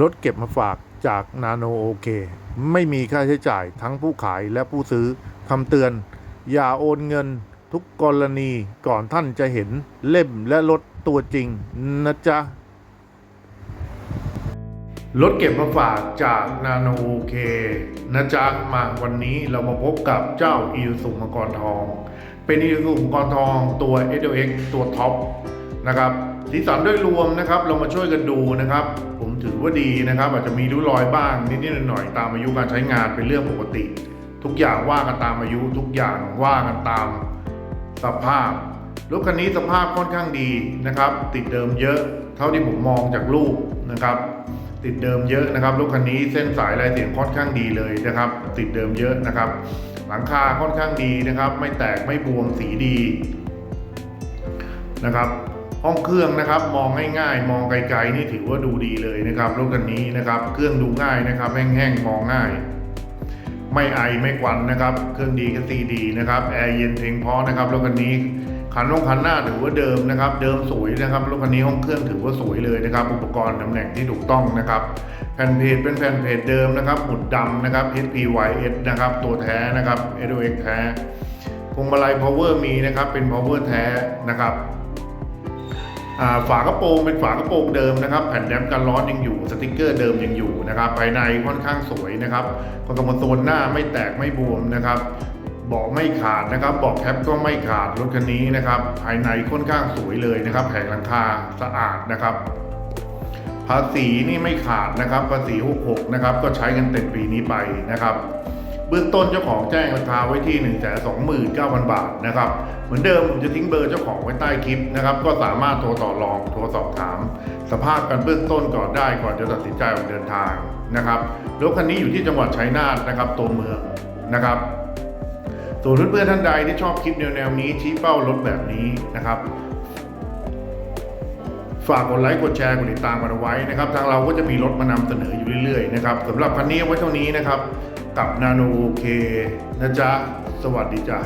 รถเก็บมาฝากจากนาโนโอเค ไม่มีค่าใช้จ่ายทั้งผู้ขายและผู้ซื้อคำเตือน อย่าโอนเงินทุกกรณีก่อนท่านจะเห็นเล่มและรถตัวจริงนะจ๊ะรถเก็บมาฝากจากนาโนโอเคนะจ๊ะมาวันนี้เรามาพบกับเจ้าอีสุมังกรทอง เป็นอีสุมังกรทองตัว s อ x ตัวท็อปนะครับสีสันด้วยรวมนะครับ เรามาช่วยกันดูนะครับ ถือว่าดีนะครับ อาจจะมีริ้วรอยบ้างนิดๆหน่อยๆตามอายุการใช้งานเป็นเรื่องปกติ ทุกอย่างว่ากันตามอายุทุกอย่างว่ากันตามสภาพรถคันนี้สภาพค่อนข้างดีนะครับ ติดเดิมเยอะ เท่าที่ผมมองจากรูปนะครับ ติดเดิมเยอะนะครับรถคันนี้เส้นสายลายเสียงค่อนข้างดีเลยนะครับ ติดเดิมเยอะนะครับ หลังคาค่อนข้างดีนะครับ ไม่แตกไม่บวมสีดีนะครับ ห้องเครื่องนะครับมองง่ายๆ มองไกลๆนี่ถือว่าดูดีเลยนะครับรถคันนี้นะครับ เครื่องดูง่ายนะครับ แห้งๆมองง่าย ไม่ไอไม่ควันนะครับ เครื่องดีก็ตีดีนะครับแอร์เย็นเพียงพอนะครับรถคันนี้คันลงคันหน้าถือว่าเดิมนะครับ เดิมสวยนะครับรถคันนี้ห้องเครื่องถือว่าสวยเลยนะครับ อุปกรณ์ตำแหน่งที่ถูกต้องนะครับ แผ่นเพจเป็นแผ่นเพจเดิมนะครับหมุดดำนะครับ HPYS นะครับ ตัวแท้นะครับ SOX แท้พวงมาลัย power มีนะครับ เป็น power แท้นะครับ ฝากระโปรงเป็นฝากระโปรงเดิมนะครับ แผ่นแดมกันร้อนยังอยู่สติกเกอร์เดิมยังอยู่นะครับ ภายในค่อนข้างสวยนะครับคอนโซลโซนหน้าไม่แตกไม่บวมนะครับเบาะไม่ขาดนะครับเบาะแคปก็ไม่ขาดรถคันนี้นะครับ ภายในค่อนข้างสวยเลยนะครับ แผงหลังคาสะอาดนะครับ ภาษีนี่ไม่ขาดนะครับ ภาษี 66 นะครับ ก็ใช้กันเต็มปีนี้ไปนะครับ เบื้องต้นเจ้าของแจ้งราคาไว้ที่ 1 2 9 0 0 0 บาทนะครับ เหมือนเดิมผมจะทิ้งเบอร์เจ้าของไว้ใต้คลิปนะครับ ก็สามารถโทรต่อรองโทรสอบถาม สภาพกันเบื้องต้นก่อนได้ก่อนจะตัดสินใจออกเดินทางนะครับรถคันนี้อยู่ที่จังหวัดชัยนาทนะครับตัวเมืองนะครับส่วนเพื่อนๆท่านใดที่ชอบคลิปแนวๆนี้ชี้เป้ารถแบบนี้นะครับ ฝากกดไลค์กดแชร์กดติดตามกันเอาไว้นะครับ ทางเราก็จะมีรถมานำเสนออยู่เรื่อยๆนะครับสำหรับคันนี้ไว้เท่านี้นะครับ กับนาโนโอเคนะจ๊ะ สวัสดีจ้ะ